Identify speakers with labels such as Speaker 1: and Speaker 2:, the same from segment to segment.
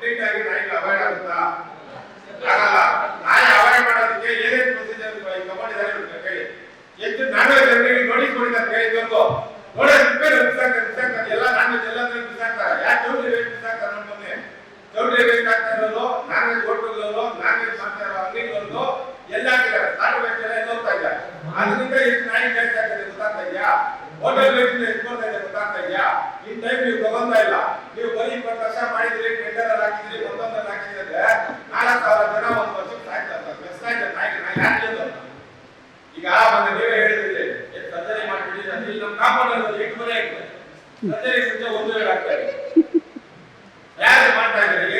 Speaker 1: Complete ಆಗಿ ನಾಯಿಗೆ avoid ಆಗುತ್ತಾ? ಆಗಲ್ಲ. ನಾಯಿ ಅವಾಯ್ಡ್ ಮಾಡೋದಕ್ಕೆ ಏನೇನ್ ಪ್ರೊಸೀಜರ್ ತಗೊಂಡಿದ್ದಾರೆ ಕೇಳಿ ಎಷ್ಟು ನಾನ್ ವೆಜ್ ಅಂಗಡಿಗೆ ನೋಟಿಸ್ ಕೊಡಿದ್ದಾರೆ ಕೇಳಿ ನೋಡಿ ನೋಡೇ ರಿಪೇರ್ ಬಿಸಾಕ್ತಾರೆ ಬಿಸಾಕ್ತಾರೆ ಎಲ್ಲ ನಾನ್ ವೆಜ್ ಎಲ್ಲ ಬಿಸಾಕ್ತಾರೆ ಯಾಕೆ ಚೌಟ್ರಿ ರೇಟ್ ಬಿಸಾಕ್ತಾರೆ ಮೊನ್ನೆ ಚೌಟ್ರಿ ರೇಟ್ ಆಗ್ತಾ ಇರೋದು ನಾನ್ ವೆಜ್ ಹೋಟೆಲ್ಗಳು ನಾನ್ ವೆಜ್ ಮಾಡ್ತಾ ಇರೋ ಅಂಗಡಿಗಳು ಎಲ್ಲ ಆಗಿದ್ದಾರೆ ಸಾಕು ವೇಸ್ಟ್ ಎಲ್ಲ ಎಲ್ಲ ಹೋಗ್ತಾ ಇದೆ ಅದರಿಂದ ಎಷ್ಟು ನಾಯಿ ಜಾಸ್ತಿ ಆಗ್ತದೆ ಗೊತ್ತಾಗ್ತಾ ಇದೆಯಾ ಹೋಟೆಲ್ ರೇಟ್ ಎಷ್ಟು ಬರ್ತಾ ಇದೆ ಗೊತ್ತಾಗ್ತಾ ಇದೆಯಾ ಇನ್ ಟೈಮ್ ನೀವು ತಗೊಂತಾ ಇಲ್ಲ ನೀವು ಬರೀ ಇಪ್ಪತ್ತು ವರ್ಷ ಮಾಡಿದ್ರಿ ಟೆಂಡರ್ ಅಲ್ಲಿ ಹಾಕಿದ್ರಿ ಮತ್ತೊಂದಲ್ಲಿ ಹಾಕಿದ್ರೆ ನಾಲ್ಕು ಸಾವಿರ ಜನ ಒಂದು ವರ್ಷಕ್ಕೆ ಸಾಯ್ತಾರೆ ಬೆಸ್ಟ್ ಆಯ್ತು ಈಗ ಒಂದು ನೀವೇ ಹೇಳಿದ್ರಿ ಸರ್ಜರಿ ಇಲ್ಲಿ ನಮ್ಮ ಕಾಂಪೌಂಡ್ ಎಷ್ಟು ಮನೆ ಆಗ್ತದೆ. ಸಂಜೆ ಒಂದು ವೇಳೆ ಆಗ್ತಾ ಇದೆ ಯಾರು ಮಾಡ್ತಾ ಇದ್ದಾರೆ?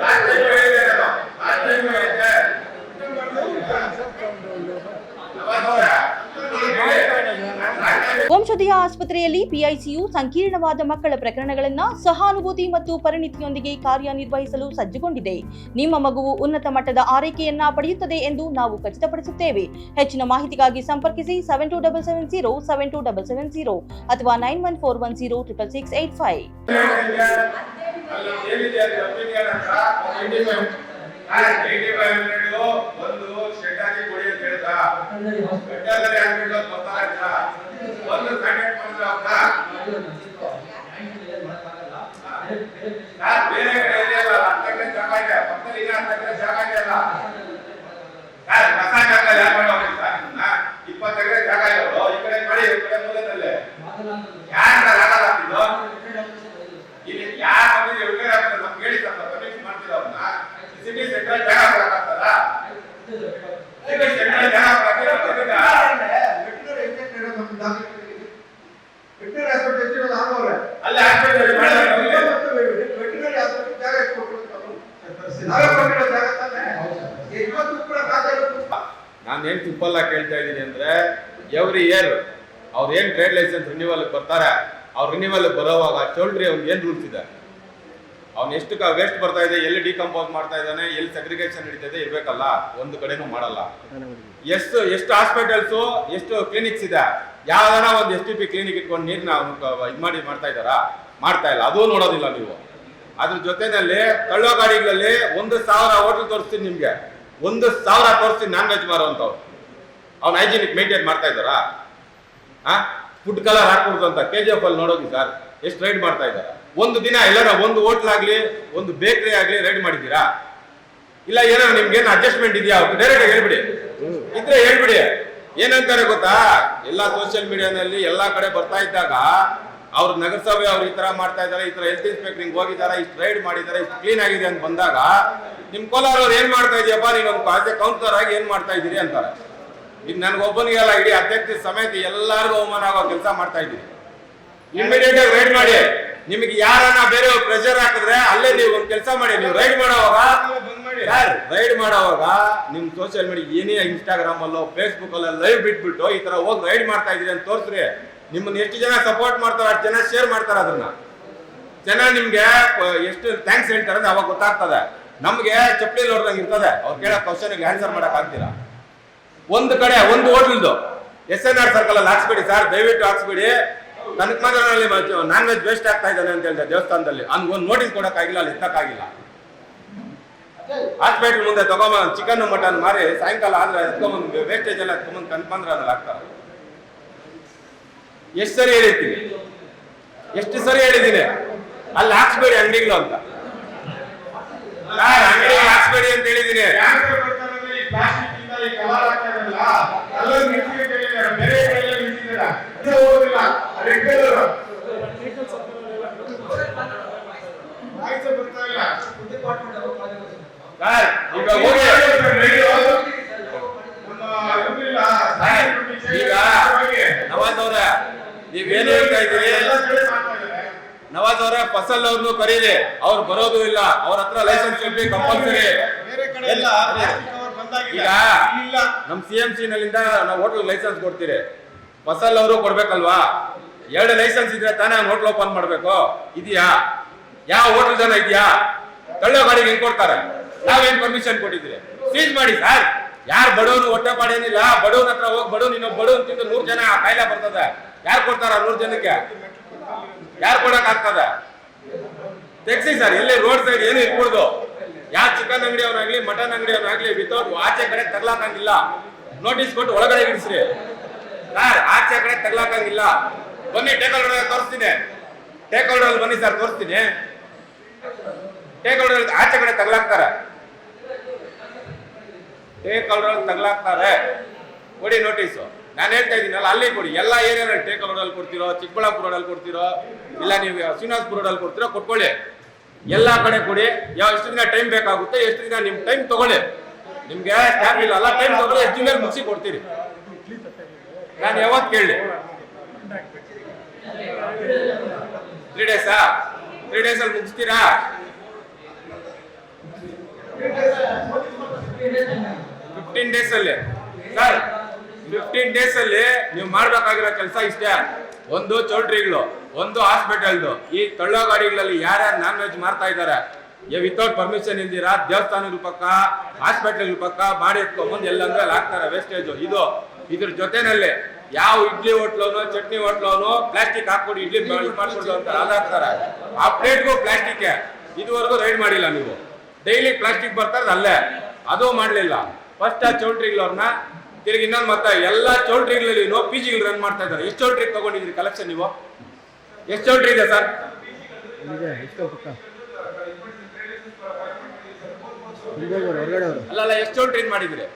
Speaker 1: ಲಾಸ್ಟ್ ನಾನು ಲಾಸ್ಟ್ ಟೈಮ್ ಹೇಳಿದ್ದೆ
Speaker 2: ವಂಶೋದಯ ಆಸ್ಪತ್ರೆಯಲ್ಲಿ ಪಿಐಸಿಯು ಸಂಕೀರ್ಣವಾದ ಮಕ್ಕಳ ಪ್ರಕರಣಗಳನ್ನ ಸಹಾನುಭೂತಿ ಮತ್ತು ಪರಿಣಿತಿಯೊಂದಿಗೆ ಕಾರ್ಯನಿರ್ವಹಿಸಲು ಸಜ್ಜುಗೊಂಡಿದೆ. ನಿಮ್ಮ ಮಗುವು ಉನ್ನತ ಮಟ್ಟದ ಆರೈಕೆಯನ್ನ ಪಡೆಯುತ್ತದೆ ಎಂದು ನಾವು ಖಚಿತಪಡಿಸುತ್ತೇವೆ. ಹೆಚ್ಚಿನ ಮಾಹಿತಿಗಾಗಿ ಸಂಪರ್ಕಿಸಿ seven two double seven zero seven two double seven zero ಅಥವಾ nine one four one zero triple six eight five
Speaker 1: ಒಂದು ಬೇರೆ ಕಡೆ ಇದೆಯಲ್ಲ ಎಕರೆ ಜಾಗ ಇದೆ. ಪಕ್ಕದಲ್ಲಿ ಅಂತಕ್ಕಂಥ ಜಾಗ ಇದೆಯಲ್ಲ ಸರ್ ಕಸ ಜಾಗ ಯಾರು ಮಾಡೋದು ಸರ್ ಇಪ್ಪತ್ತು ಜಾಗ ಇರೋದು ಈ ಕಡೆ ಮಾಡಿ, ಈ ಕಡೆ ಮೂಲದಲ್ಲೇ ಯಾರು ಸರ್ ಆಗಲ್ಲ ಇಲ್ಲಿ ಯಾರು ಬಂದಿದ್ರೆ ಉಳ್ಕೆ ಆಗ್ತದೆ ನಮ್ಗೆ ಹೇಳಿ ಸರ್ ಕನ್ವಿನ್ಸ್ ಮಾಡ್ತೀರ ಅವ್ರನ್ನ ಸಿಟಿ ಸೆಂಟ್ರಲ್ ಜಾಗ ಕೊಡಕ್ಕಾಗ್ತದ ಸಿಟಿ ಸೆಂಟ್ರಲ್ ಜಾಗ ಕೊಡಕ್ಕಾಗ್ತದ ಅಲ್ಲಿ ಹಾಸ್ಪಿಟಲ್ ನಾನು ಏನ್ ತುಪ್ಪಲ್ಲ ಕೇಳ್ತಾ ಇದ್ದೀನಿ ಅಂದ್ರೆ, ಎವ್ರಿ ಇಯರ್ ಅವ್ರು ಏನ್ ಟ್ರೇಡ್ ಲೈಸೆನ್ಸ್ ರಿನ್ಯೂವಲ್ ಬರ್ತಾರೆ, ಅವ್ರು ರಿನ್ಯೂವಲ್ ಬರೋವಾಗ ಚೌಲ್ಟ್ರಿ ಅವ್ನು ಏನ್ ರೂಲ್ಸ್ ಇದೆ? ಅವ್ನು ಎಷ್ಟು ವೇಸ್ಟ್ ಬರ್ತಾ ಇದೆ, ಎಲ್ಲಿ ಡಿಕಂಪೋಸ್ ಮಾಡ್ತಾ ಇದ್ದಾನೆ, ಎಲ್ಲಿ ಸೆಗ್ರಿಗೇಷನ್ ನಡೀತಿದೆ ಇರ್ಬೇಕಲ್ಲ, ಒಂದು ಕಡೆನೂ ಮಾಡಲ್ಲ. ಎಷ್ಟು ಎಷ್ಟು ಹಾಸ್ಪಿಟಲ್ಸ್ ಎಷ್ಟು ಕ್ಲಿನಿಕ್ಸ್ ಇದೆ ಯಾವ್ದಾರ ಒಂದು ಎಸ್ ಟಿ ಪಿ ಕ್ಲಿನಿಕ್ ಇಟ್ಕೊಂಡು ನೀರ್ನ ಇದು ಮಾಡಿ ಮಾಡ್ತಾ ಇದ್ದಾರಾ? ಮಾಡ್ತಾ ಇಲ್ಲ, ಅದೂ ನೋಡೋದಿಲ್ಲ ನೀವು. ಅದ್ರ ಜೊತೆನಲ್ಲಿ ತಳ್ಳೋ ಗಾಡಿಗಳಲ್ಲಿ ಒಂದು ಸಾವಿರ ಹೋಟೆಲ್ ತೋರಿಸ್ತೀನಿ ನಿಮ್ಗೆ. ಒಂದು ಸಾವಿರ ತೋರಿಸ್ತೀನಿ ನಾನ್ ವೆಜ್ ಮಾರುವಂತವ್ರು ಅವ್ನು ಹೈಜಿನಿಕ್ ಮೇಂಟೈನ್ ಮಾಡ್ತಾ ಇದ್ದಾರಾ? ಆ? ಫುಡ್ ಕಲರ್ ಹಾಕ್ಬಿಡ್ತು ಅಂತ ಕೆ ಜಿ ಎಫ್ ಅಲ್ಲಿ ನೋಡೋಗಿ ಸರ್ ಎಷ್ಟು ರೈಡ್ ಮಾಡ್ತಾ ಇದ್ದಾರೆ? ಒಂದು ದಿನ ಎಲ್ಲಾರ ಒಂದು ಹೋಟ್ಲ್ ಆಗ್ಲಿ, ಒಂದು ಬೇಕರಿ ಆಗಲಿ ರೈಡ್ ಮಾಡಿದ್ದೀರಾ? ಇಲ್ಲ, ಏನೋ ನಿಮ್ಗೇನು ಅಡ್ಜಸ್ಟ್ಮೆಂಟ್ ಇದೆಯಾ? ಡೈರೆಕ್ಟ್ ಹೇಳ್ಬಿಡಿ. ಇದ್ರೆ ಹೇಳ್ಬಿಡಿ. ಏನಂತಾರೆ ಗೊತ್ತಾ? ಎಲ್ಲಾ ಸೋಷಿಯಲ್ ಮೀಡಿಯಾನಲ್ಲಿ ಎಲ್ಲಾ ಕಡೆ ಬರ್ತಾ ಇದ್ದಾಗ ಅವ್ರ ನಗರಸಭೆ ಅವ್ರು ಈ ತರ ಮಾಡ್ತಾ ಇದಾರೆ ಈ ತರ ಹೆಲ್ತ್ ಇನ್ಸ್ಪೆಕ್ಟರ್ ಹೋಗಿದ್ದಾರೆ, ಇಷ್ಟು ರೈಡ್ ಮಾಡಿದ್ದಾರೆ, ಇಷ್ಟು ಕ್ಲೀನ್ ಆಗಿದೆ ಅಂತ ಬಂದಾಗ ನಿಮ್ ಕೋಲಾರ ಅವ್ರು ಏನ್ ಮಾಡ್ತಾ ಇದೆಯಪ್ಪ, ನೀನು ಆಸ್ ಎ ಕೌನ್ಸಿಲರ್ ಆಗಿ ಏನ್ ಮಾಡ್ತಾ ಇದೀರಿ ಅಂತಾರೆ. ಒಬ್ಬನಿಗೆ ನನ್ಗೊಬ್ಬನಿಗೆಲ್ಲ ಇಡೀ ಅಧ್ಯಕ್ಷ ಸಮೇತ ಎಲ್ಲಾರ್ಗು ಅವಮಾನ ಆಗೋ ಕೆಲಸ ಮಾಡ್ತಾ ಇದ್ದೀರಿ ಇಮಿಡಿಯೇಟ್ ಆಗಿ ರೈಡ್ ಮಾಡಿ. ನಿಮಗೆ ಯಾರನ್ನ ಬೇರೆ ಪ್ರೆಷರ್ ಹಾಕಿದ್ರೆ ಅಲ್ಲೇ ನೀವು ಒಂದು ಕೆಲಸ ಮಾಡಿ, ನೀವು ರೈಡ್ ಮಾಡೋವಾಗ ರೈಡ್ ಮಾಡೋವಾಗ ನಿಮ್ ಸೋಷಿಯಲ್ ಮೀಡಿಯಾ ಏನೇ ಇನ್ಸ್ಟಾಗ್ರಾಮ್ ಅಲ್ಲೋ ಫೇಸ್ಬುಕ್ ಅಲ್ಲೋ ಲೈವ್ ಬಿಟ್ಬಿಟ್ಟು ಈ ತರ ಹೋಗಿ ರೈಡ್ ಮಾಡ್ತಾ ಇದೀರಿ ಅಂತ ತೋರಿಸ್ರಿ. ನಿಮ್ಮನ್ನ ಎಷ್ಟು ಜನ ಸಪೋರ್ಟ್ ಮಾಡ್ತಾರ ಅಷ್ಟು ಜನ ಶೇರ್ ಮಾಡ್ತಾರ ಅದನ್ನ ಜನ ನಿಮ್ಗೆ ಎಷ್ಟು ಥ್ಯಾಂಕ್ಸ್ ಹೇಳ್ತಾರೆ ಅಂದ್ರೆ ಅವಾಗ ಗೊತ್ತಾಗ್ತದೆ. ನಮ್ಗೆ ಚಪ್ಪಲಿ ನೋಡ್ದಂಗೆ ಇರ್ತದೆ. ಅವ್ರು ಕೇಳೋ ಕ್ವಶನ್ಗೆ ಆನ್ಸರ್ ಮಾಡಕ್ ಆಗ್ತೀರಾ ಒಂದು ಕಡೆ, ಒಂದು ಹೋಟ್ಲ್ದು. ಎಸ್ ಎನ್ ಆರ್ ಸರ್ಕಲ್ ಅಲ್ಲಿ ಹಾಕ್ಸ್ಬೇಡಿ ಸರ್ ದಯವಿಟ್ಟು ಹಾಕ್ಸ್ಬೇಡಿ. ಕನಕಮಂಗಲದಲ್ಲಿ ನಾನ್ ವೆಜ್ ವೇಸ್ಟ್ ಆಗ್ತಾ ಇದ್ದಾನೆ ಅಂತ ಹೇಳಿದೆ ದೇವಸ್ಥಾನದಲ್ಲಿ. ಅವ್ನಿಗೆ ಒಂದು ನೋಟಿಸ್ ಕೊಡಕ್ಕಾಗಿಲ್ಲ ಅಲ್ಲಿ ಎತ್ತಕ್ಕಾಗಿಲ್ಲ ಹಾಸ್ಪಿಟ್ಲ್ ಮುಂದೆ ತಗೊಂಬ ಚಿಕನ್ ಮಟನ್ ಮಾರಿ, ಸಾಯಂಕಾಲ ಆದ್ರೆ ಎತ್ಕೊಂಬಂದು ವೇಸ್ಟೇಜ್ ಎಲ್ಲ ಎತ್ಕೊಂಬಂದು ಅದ್ರಲ್ಲಿ ಹಾಕ್ತಾರೆ. ಎಷ್ಟು ಸರಿ ಹೇಳಿರ್ತೀನಿ? ಎಷ್ಟು ಸರಿ ಹೇಳಿದ್ದೀನಿ? ಅಲ್ಲಿ ಹಾಕ್ಸ್ಬೇಡಿ ಅಂಗಡಿಗಳು ಅಂತ. ಅಂಗಡಿ ಹಾಕ್ಸ್ಬೇಡಿ ಅಂತ ಹೇಳಿದ್ದೀನಿ. ಈಗ ಹೋಗಿ ಸರ್, ಈಗ ನವಾಜ್ ಅವ್ರ ನೀವೇನು ಹೇಳ್ತಾ ಇದ್ದೀರಿ? ನವಾಜ್ ಅವರ ಫಸಲ್ ಅವ್ರನ್ನು ಕರೀರಿ. ಅವ್ರು ಬರೋದು ಇಲ್ಲ. ಅವ್ರ ಹತ್ರ ಲೈಸೆನ್ಸ್ ಇರ್ಬೇಕು ಕಂಪಲ್ಸರಿ ಈಗ ನಮ್ ಸಿ ಎಂ ಸಿ ನಲ್ಲಿಂದ ನಾವು ಹೋಟ್ಲ್ ಲೈಸೆನ್ಸ್ ಕೊಡ್ತೀರಿ. ಫಸಲ್ ಅವರು ಕೊಡ್ಬೇಕಲ್ವಾ? ಎರಡು ಲೈಸೆನ್ಸ್ ಇದ್ರೆ ತಾನೇ ಅವ್ನು ಹೋಟ್ಲ್ ಓಪನ್ ಮಾಡ್ಬೇಕು. ಇದೆಯಾ? ಯಾವ ಹೋಟ್ಲ್ ಜನ ಇದೆಯಾ? ತಳ್ಳೋ ಗಾಡಿಗೆ ಹೆಂಗ್ ಕೊಡ್ತಾರೆ? ನಾವೇನ್ ಪರ್ಮಿಷನ್ ಕೊಟ್ಟಿದ್ದೀರಿ? ಸೀಸ್ ಮಾಡಿ ಸರ್ ಯಾರು ಬಡವನು ಹೊಟ್ಟೆ ಪಾಡೇನಿಲ್ಲ. ಬಡವನ ಹತ್ರ ಹೋಗಿ ಬಡವನ್ ಇನ್ನೊಬ್ಬ ಬಡವನ್ ತಿಂದು ನೂರು ಜನ ಕಾಯಿಲೆ ಬರ್ತದೆ. ಯಾರು ಕೊಡ್ತಾರ ನೂರು ಜನಕ್ಕೆ? ಯಾರು ಕೊಡಕ್ ಆಗ್ತದ? ತೆಗ್ಸಿ ಸರ್ ಎಲ್ಲಿ ರೋಡ್ ಸೈಡ್ ಏನು ಇಟ್ಕೊಡ್ದು ಯಾವ ಚಿಕನ್ ಅಂಗಡಿ ಅವನಾಗ್ಲಿ ಮಟನ್ ಅಂಗಡಿ ಅವನಾಗ್ಲಿ ವಿತೌಟ್ ಆಚೆ ಕಡೆ ತಗ್ಲಾಕಂಗಿಲ್ಲ ನೋಟಿಸ್ ಕೊಟ್ಟು ಒಳಗಡೆ ಇಡಿಸ್ರಿ. ಸರ್ ಆಚೆ ಕಡೆ ತಗ್ಲಾಕಂಗಿಲ್ಲ ಬನ್ನಿ ಟೇಕಲ್ ತೋರಿಸ್ತೀನಿ. ಟೇಕಲ್ ಬನ್ನಿ ಸರ್ ತೋರಿಸ್ತೀನಿ. ಟೇಕಲ್ ಆಚೆ ಕಡೆ ತಗ್ಲಾಕ್ತಾರೆ ಟೇಕಲ್ ತಗ್ಲಾಕ್ತಾರೆ ಕೊಡಿ ನೋಟಿಸು ನಾನು ಹೇಳ್ತಾ ಇದ್ದೀನಲ್ಲ, ಅಲ್ಲಿ ಕೊಡಿ. ಎಲ್ಲ ಏರಿಯಾದಲ್ಲಿ ಟೇಕಲ್ ರೋಡಲ್ಲಿ ಕೊಡ್ತಿರೋ, ಚಿಕ್ಕಬಳ್ಳಾಪುರ ರೋಡಲ್ಲಿ ಕೊಡ್ತಿರೋ, ಇಲ್ಲ ನೀವು ಶ್ರೀನಿವಾಸಪುರ ರೋಡಲ್ಲಿ ಕೊಡ್ತೀರೋ, ಕೊಟ್ಕೊಳ್ಳಿ. ಎಲ್ಲ ಕಡೆ ಕೊಡಿ. ಯಾವ ಎಷ್ಟು ದಿನ ಟೈಮ್ ಬೇಕಾಗುತ್ತೆ, ಎಷ್ಟು ದಿನ ನಿಮ್ಮ ಟೈಮ್ ತಗೊಳ್ಳಿ. ನಿಮ್ಗೆ ಸ್ಟಾಫ್ ಇಲ್ಲ ಅಲ್ಲ ಟೈಮ್ ತಗೊಳ್ಳಿ, ಎಷ್ಟು ದಿನ ಮುಗಿಸಿ ಕೊಡ್ತೀರಿ. ನಾನು ಯಾವತ್ತು ಕೇಳಿ ತ್ರೀ ಡೇಸಾ ತ್ರೀ ಡೇಸಲ್ಲಿ ಮುಗಿಸ್ತೀರಾ? ಫಿಫ್ಟೀನ್ ಡೇಸಲ್ಲಿ ಸರ್ ಫಿಫ್ಟೀನ್ ಡೇಸ್ ಅಲ್ಲಿ ನೀವು ಮಾಡ್ಬೇಕಾಗಿರೋ ಕೆಲಸ ಇಷ್ಟೇ. ಒಂದು ಚೌಲ್ಟ್ರಿಗಳು, ಒಂದು ಹಾಸ್ಪಿಟಲ್ದು. ಈ ತಳ್ಳೋ ಗಾಡಿಗಳಲ್ಲಿ ಯಾರ್ಯಾರು ನಾನ್ ವೆಜ್ ಮಾಡ್ತಾ ಇದ್ದಾರೆ ವಿತೌಟ್ ಪರ್ಮಿಷನ್ ಇದ್ದೀರಾ ದೇವಸ್ಥಾನಗಳ ಪಕ್ಕ ಹಾಸ್ಪಿಟಲ್ ಪಕ್ಕ ಮಾಡಿ ಎತ್ಕೊಂಬಂದು ಎಲ್ಲಂದ್ರೆ ಅಲ್ಲಿ ಹಾಕ್ತಾರೆ ವೇಸ್ಟೇಜ್ ಇದು, ಇದ್ರ ಜೊತೆನಲ್ಲಿ ಯಾವ ಇಡ್ಲಿ ಹೋಟ್ಲೋನು, ಚಟ್ನಿ ಹೋಟ್ಲೋನು ಪ್ಲಾಸ್ಟಿಕ್ ಹಾಕ್ಬಿಟ್ಟು ಇಡ್ಲಿ ಮಾಡ್ಕೊಡು ಅಂತ ಅದಾಗ್ತಾರೆ ಆ ಪ್ಲೇಟ್ಗೂ ಪ್ಲಾಸ್ಟಿಕ್ ಇದುವರೆಗೂ ರೈಡ್ ಮಾಡಿಲ್ಲ ನೀವು. ಡೈಲಿ ಪ್ಲಾಸ್ಟಿಕ್ ಬರ್ತಾರೆ ಅಲ್ಲೇ. ಅದು ಮಾಡಲಿಲ್ಲ. ಫಸ್ಟ್ ಆ ಚೌಲ್ಟ್ರಿಗಳವ್ರನ್ನ ತಿರುಗಿ ಇನ್ನೊಂದು ಮತ್ತೆ ಎಲ್ಲ ಚೌಲ್ಟ್ರಿಗಳಲ್ಲಿ ನೋ ಪಿ ಜಿಗಳು ರನ್ ಮಾಡ್ತಾ ಇದ್ದಾರೆ. ಎಷ್ಟು ಚೌಲ್ಟ್ರಿ ತಗೊಂಡಿದ್ರಿ ಕಲೆಕ್ಷನ್ ನೀವು? ಎಷ್ಟು ಚೌಲ್ಟ್ರಿ ಇದೆ ಸರ್?
Speaker 3: ಅಲ್ಲ
Speaker 1: ಅಲ್ಲಲ್ಲ ಎಷ್ಟು ಚೌಲ್ಟ್ರಿ ಮಾಡಿದ್ರಿ?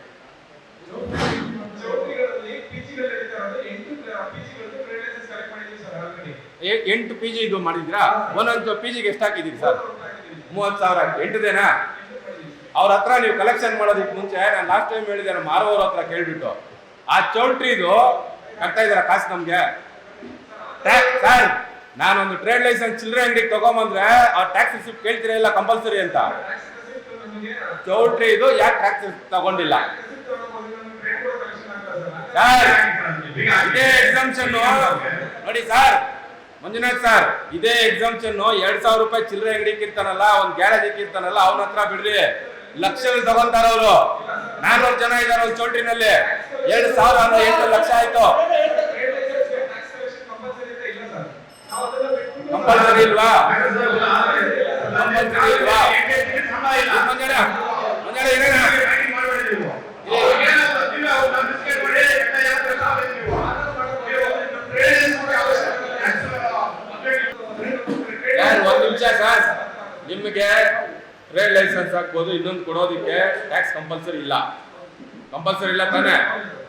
Speaker 1: ಎಂಟು ಪಿ ಜಿ ಇದು ಮಾಡಿದ್ರಾ ಒಂದೊಂದು ಪಿ ಜಿಗೆ ಎಷ್ಟು ಹಾಕಿದ್ದೀರಿ ಸರ್? ಮೂವತ್ತು ಸಾವಿರ ಎಂಟು ದಿನ? ಅವ್ರ ಹತ್ರ ನೀವು ಕಲೆಕ್ಷನ್ ಮಾಡೋದಕ್ಕೆ ಮುಂಚೆ ನಾನು ಲಾಸ್ಟ್ ಟೈಮ್ ಹೇಳಿದೆ, ನಮ್ಮ ಮಾರುವವ್ರ ಹತ್ರ ಕೇಳಿಬಿಟ್ಟು, ಆ ಚೌಲ್ಟ್ರಿದು ಕಟ್ತಾ ಇದಾರ ಕಾಸು ನಮ್ಗೆ? ಸರ್, ನಾನೊಂದು ಟ್ರೇಡ್ ಲೈಸೆನ್ಸ್ ಚಿಲ್ಲರೆ ಅಂಗಡಿಗೆ ತಗೊಂಬಂದ್ರೆ, ಆ ಟ್ಯಾಕ್ಸ್ ರಿಸಿಪ್ಟ್ ಕೇಳ್ತೀರಾ ಇಲ್ಲ ಕಂಪಲ್ಸರಿ ಅಂತ? ಚೌಲ್ಟ್ರಿ ಇದು ಯಾಕೆ ಟ್ಯಾಕ್ಸ್ ತಗೊಂಡಿಲ್ಲ? ಸರ್, ಇದೇ ಎಕ್ಸಾಮ್ಷನ್ ನೋಡಿ ಸರ್, ಮಂಜುನಾಥ್ ಸರ್, ಇದೇ ಎಕ್ಸಾಮ್ಷನ್ ಎರಡ್ ಸಾವಿರ ರೂಪಾಯಿ ಚಿಲ್ಲರೆ ಅಂಗಡಿ ಇರ್ತಾನಲ್ಲ ಒಂದ್ ಗ್ಯಾರೇಜ್ ಇರ್ತಾನಲ್ಲ ಅವನ ಹತ್ರ ಬಿಡ್ರಿ. ಲಕ್ಷಗಳು ತಗೊಂತಾರ ಅವರು. ನಾಲ್ವರು ಜನ ಇದಾರೆ ಒಂದು ಚೌಲ್ಟ್ರಿನಲ್ಲಿ ಎರಡ್ ಸಾವಿರ ಅಂದ್ರೆ ಎಂಟು ಲಕ್ಷ ಆಯ್ತು. ಕಂಪಲ್ಸರಿ ಇಲ್ವಾ? ಕಂಪಲ್ಸರಿ ಇಲ್ವಾ? ಒಂದ್ ನಿಮಿಷ ಸರ್ ನಿಮಗೆ ಟ್ರೇಡ್ ಲೈಸೆನ್ಸ್ ಹಾಕ್ಬೋದು ಇನ್ನೊಂದು ಕೊಡೋದಕ್ಕೆ ಟ್ಯಾಕ್ಸ್ ಕಂಪಲ್ಸರಿ ಇಲ್ಲ. ಕಂಪಲ್ಸರಿ ಇಲ್ಲ ತಾನೆ?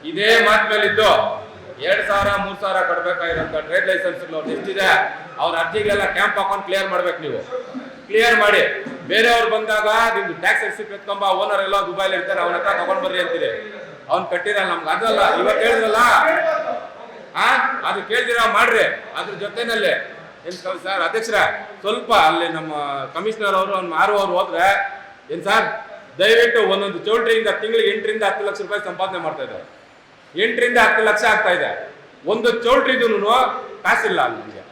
Speaker 1: ಇದೇ ಮಾತ್ ಮೇಲಿದ್ದು, ಎರಡ್ ಸಾವಿರ, ಮೂರ್ ಸಾವಿರ ಕೊಡ್ಬೇಕಾಗಿರೋಂಥ ಟ್ರೇಡ್ ಲೈಸೆನ್ಸ್ ಎಷ್ಟಿದೆ? ಅವ್ರ ಅರ್ಜಿಗೆಲ್ಲ ಕ್ಯಾಂಪ್ ಹಾಕೊಂಡು ಕ್ಲಿಯರ್ ಮಾಡ್ಬೇಕು ನೀವು. ಕ್ಲಿಯರ್ ಮಾಡಿ. ಬೇರೆಯವ್ರು ಬಂದಾಗ ನಿಮ್ದು ಟ್ಯಾಕ್ಸ್ ಎಕ್ಸಿಪ್ ಎತ್ಕೊಂಬ ಓನರ್ ಎಲ್ಲ ದುಬೈಲಿ ಇರ್ತಾರೆ, ಅವನ ಹತ್ರ ತಗೊಂಡ್ ಬರ್ರಿ ಅಂತೀರಿ. ಅವ್ನ್ ಕಟ್ಟಿರಲ್ಲ ನಮ್ಗೆ. ಅದಲ್ಲ, ಇವತ್ತು ಹೇಳಿದ್ರಲ್ಲ? ಆ? ಅದು ಕೇಳ್ದಿರ ಮಾಡ್ರಿ. ಅದ್ರ ಜೊತೆನಲ್ಲಿ ಏನ್ ಸರ್ ಅಧ್ಯಕ್ಷರೇ, ಸ್ವಲ್ಪ ಅಲ್ಲಿ ನಮ್ಮ ಕಮಿಷನರ್ ಅವರು ಅವ್ನು ಮಾರು ಅವರು ಹೋದ್ರೆ ಏನ್ ಸರ್, ದಯವಿಟ್ಟು ಒಂದೊಂದು ಚೌಲ್ಟ್ರಿಯಿಂದ ತಿಂಗಳಿಗೆ ಎಂಟರಿಂದ ಹತ್ತು ಲಕ್ಷ ರೂಪಾಯಿ ಸಂಪಾದನೆ ಮಾಡ್ತಾ ಇದ್ದಾರೆ. ಎಂಟರಿಂದ ಹತ್ತು ಲಕ್ಷ ಆಗ್ತಾ ಇದೆ. ಒಂದು ಚೌಲ್ಟ್ರಿದೂ ಕಾಸಿಲ್ಲ ಅಲ್ಲಿ ನಿಮಗೆ.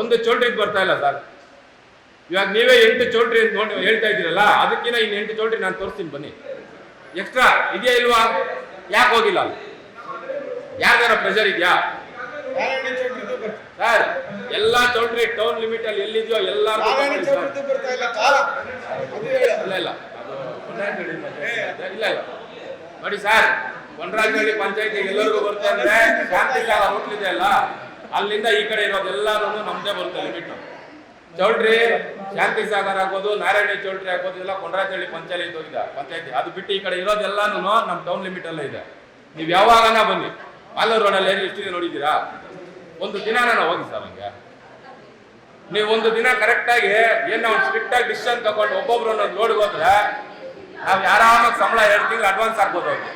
Speaker 1: ಒಂದು ಚೌಲ್ಟ್ರಿಗೆ ಬರ್ತಾ ಇಲ್ಲ ಸರ್. ಇವಾಗ ನೀವೇ ಎಂಟು ಚೌಲ್ಟ್ರಿ ಅಂತ ನೋಡಿ ಹೇಳ್ತಾ ಇದ್ದೀರಲ್ಲ ಅದಕ್ಕಿಂತ ಇನ್ನು ಎಂಟು ಚೌಲ್ಟ್ರಿ ನಾನು ತೋರಿಸ್ತೀನಿ ಬನ್ನಿ. ಎಕ್ಸ್ಟ್ರಾ ಇದೆಯಾ ಇಲ್ವಾ? ಯಾಕೆ ಹೋಗಿಲ್ಲ ಅಲ್ಲಿ? ಯಾರ್ದಾರ ಪ್ರೆಷರ್ ಇದೆಯಾ? ಸರ್ ಎಲ್ಲಾ ಚೌಲ್ಟ್ರಿ ಟೌನ್ ಲಿಮಿಟ್ ಅಲ್ಲಿ ಎಲ್ಲಿದೆಯೋ ಎಲ್ಲಾರು ಇಲ್ಲ ಇಲ್ಲ ನೋಡಿ ಸರ್ ಕೊಂಡ್ರಾಜನಹಳ್ಳಿ ಪಂಚಾಯತಿ ಎಲ್ಲರಿಗೂ ಬರ್ತಾರೆ ಅಂದ್ರೆ ಶಾಂತಿ ಜಾಗ ಅಲ್ಲ? ಅಲ್ಲಿಂದ ಈ ಕಡೆ ಇರೋದೆಲ್ಲರೂ ನಮ್ದೇ ಬರುತ್ತೆ ಲಿಮಿಟ್ ಚೌಲ್ಟ್ರಿ ಶಾಂತಿ ಸಾಗರ್ ಆಗ್ಬೋದು ನಾರಾಯಣ ಚೌಲ್ಟ್ರಿ ಆಗ್ಬೋದು ಇಲ್ಲ ಕೊಂಡ್ರಾಜಹಳ್ಳಿ ಪಂಚಾಯತಿ ಹೋಗಿದೆ ಪಂಚಾಯತಿ. ಅದು ಬಿಟ್ಟು ಈ ಕಡೆ ಇರೋದೆಲ್ಲಾನು ನಮ್ಮ ಟೌನ್ ಲಿಮಿಟ್ ಅಲ್ಲೇ ಇದೆ. ನೀವು ಯಾವಾಗನ ಬನ್ನಿ. ಆಲೂರು ರೋಡಲ್ಲಿ ಏನು ಎಷ್ಟಿದೆ ನೋಡಿದ್ದೀರಾ? ಒಂದು ದಿನ ನಾನು ಹೋಗಿ ಸರ್ ಹಂಗೆ. ನೀವು ಒಂದು ದಿನ ಕರೆಕ್ಟಾಗಿ ಏನೋ ಒಂದು ಸ್ಟ್ರಿಕ್ಟ್ ಆಗಿ ಡಿಸಿಷನ್ ತಗೊಂಡು ಒಬ್ಬೊಬ್ರು ಒಂದೊಂದು ಲೋಡ್ಗೆ ಹೋದ್ರೆ ನಾವು ಆರಾಮಾಗಿ ಸಂಬಳ ಎರಡು ತಿಂಗಳು ಅಡ್ವಾನ್ಸ್ ಹಾಕ್ಬೋದು ಅವ್ರಿಗೆ.